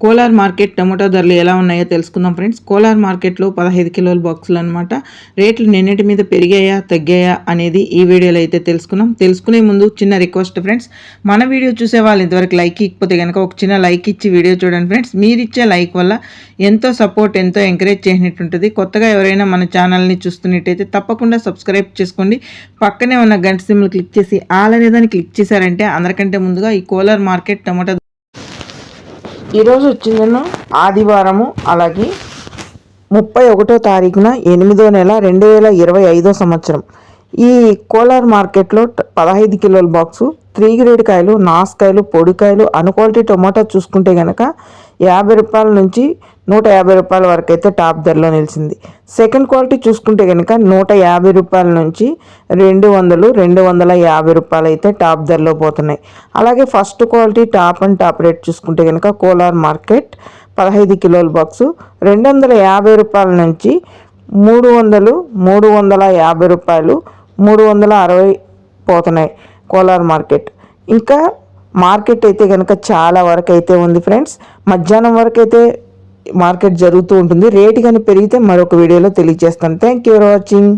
Kolar market tomato ధరలు ఎలా ఉన్నాయో తెలుసుకుందాం ఫ్రెండ్స్. కోలార్ మార్కెట్లో పదహైదు కిలోల బాక్సులు అనమాట రేట్లు నిన్నటి మీద పెరిగాయా తగ్గాయా అనేది ఈ వీడియోలో అయితే తెలుసుకున్నాం తెలుసుకునే ముందు చిన్న రిక్వెస్ట్ ఫ్రెండ్స్. మన వీడియో చూసే వాళ్ళు ఇంతవరకు లైక్ ఇకపోతే కనుక ఒక చిన్న లైక్ ఇచ్చి వీడియో చూడండి ఫ్రెండ్స్. మీరు ఇచ్చే లైక్ వల్ల ఎంతో సపోర్ట్ ఎంతో ఎంకరేజ్ చేసినట్టుంటుంది కొత్తగా ఎవరైనా మన ఛానల్ని చూస్తున్నట్టయితే తప్పకుండా సబ్స్క్రైబ్ చేసుకోండి. పక్కనే ఉన్న గంట సిమ్లు క్లిక్ చేసి ఆల్ అనేదాన్ని క్లిక్ చేశారంటే అందరికంటే ముందుగా ఈ కోలార్ మార్కెట్ టమోటా ఈరోజు వచ్చిందను ఆదివారము అలాగే ముప్పై ఒకటో తారీఖున ఎనిమిదో నెల రెండు వేల ఇరవై ఐదో సంవత్సరం. ఈ కోలార్ మార్కెట్లో పదహైదు కిలోల బాక్సు త్రీ గ్రేడ్ కాయలు నాసుకాయలు పొడికాయలు అన్క్వాలిటీ టొమాటో చూసుకుంటే కనుక యాభై రూపాయల నుంచి నూట యాభై రూపాయల వరకు అయితే టాప్ ధరలో నిలిచింది. సెకండ్ క్వాలిటీ చూసుకుంటే కనుక నూట యాభై రూపాయల నుంచి రెండు వందలు రెండు వందల యాభై రూపాయలు అయితే టాప్ ధరలో పోతున్నాయి. అలాగే first quality top and top rate చూసుకుంటే కనుక కోలార్ మార్కెట్ పదహైదు కిలోల బాక్సు రెండు వందల యాభై రూపాయల నుంచి మూడు వందలు మూడు వందల యాభై రూపాయలు మూడు వందల అరవై పోతున్నాయి. కోలార్ మార్కెట్. ఇంకా మార్కెట్ అయితే కనుక చాలా వరకు అయితే ఉంది ఫ్రెండ్స్. మధ్యాహ్నం వరకు అయితే మార్కెట్ జరుగుతూ ఉంటుంది. రేటు కానీ పెరిగితే మరొక వీడియోలో తెలియజేస్తాను. Thank you for watching